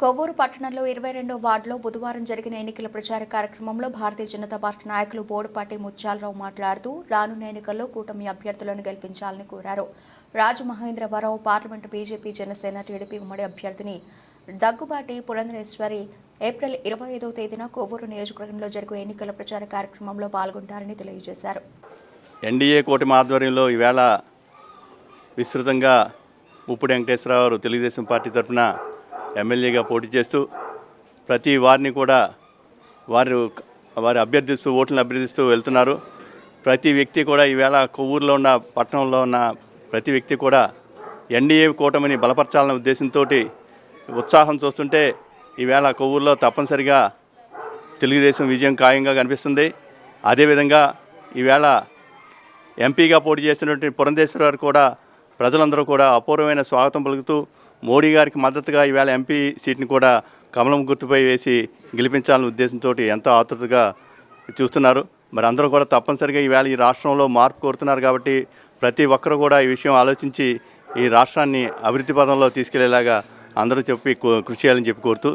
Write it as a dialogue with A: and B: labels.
A: కొవ్వూరు పట్టణంలో ఇరవై రెండో వార్డులో బుధవారం జరిగిన ఎన్నికల ప్రచార కార్యక్రమంలో భారతీయ జనతా పార్టీ నాయకులు బోడుపాటి ముత్యాలరావు మాట్లాడుతూ రానున్న ఎన్నికల్లో కూటమి అభ్యర్థులను గెలిపించాలని కోరారు. Rajamahendravaram parliament BJP Janasena TDP ఉమ్మడి అభ్యర్థిని దగ్గుబాటి పురంధరేశ్వరి ఏప్రిల్ ఇరవై ఐదో తేదీన కొవ్వూరు నియోజకవర్గంలో జరిగే ఎన్నికల ప్రచార కార్యక్రమంలో పాల్గొంటారని తెలియజేశారు.
B: ఎన్డీఏ కూటమి ఆధ్వర్యంలో ఈవేళ విస్తృతంగా ముప్పుడు వెంకటేశ్వరరావు తెలుగుదేశం పార్టీ తరఫున ఎమ్మెల్యేగా పోటీ చేస్తూ ప్రతి వారిని కూడా వారు వారి అభ్యర్థిస్తూ ఓట్లను అభ్యర్థిస్తూ వెళ్తున్నారు. ప్రతి వ్యక్తి కూడా ఈవేళ కొవ్వూరులో ఉన్న పట్టణంలో ఉన్న ప్రతి వ్యక్తి కూడా ఎన్డీఏ కూటమిని బలపరచాలనే ఉద్దేశంతో ఉత్సాహం చూస్తుంటే ఈవేళ కొవ్వూరులో తప్పనిసరిగా తెలుగుదేశం విజయం ఖాయంగా కనిపిస్తుంది. అదేవిధంగా ఈవేళ ఎంపీగా పోటీ చేసినటువంటి పురంధేశ్వర గారు కూడా ప్రజలందరూ కూడా అపూర్వమైన స్వాగతం పలుకుతూ మోడీ గారికి మద్దతుగా ఈవేళ ఎంపీ సీట్ని కూడా కమలం గుర్తుపై వేసి గెలిపించాలనే ఉద్దేశంతో ఎంతో ఆతృతగా చూస్తున్నారు. మరి అందరూ కూడా తప్పనిసరిగా ఈవేళ ఈ రాష్ట్రంలో మార్పు కోరుతున్నారు కాబట్టి ప్రతి ఒక్కరు కూడా ఈ విషయం ఆలోచించి ఈ రాష్ట్రాన్ని అభివృద్ధి పదంలో తీసుకెళ్ళేలాగా అందరూ చెప్పి కృషి చేయాలని చెప్పి కోరుతూ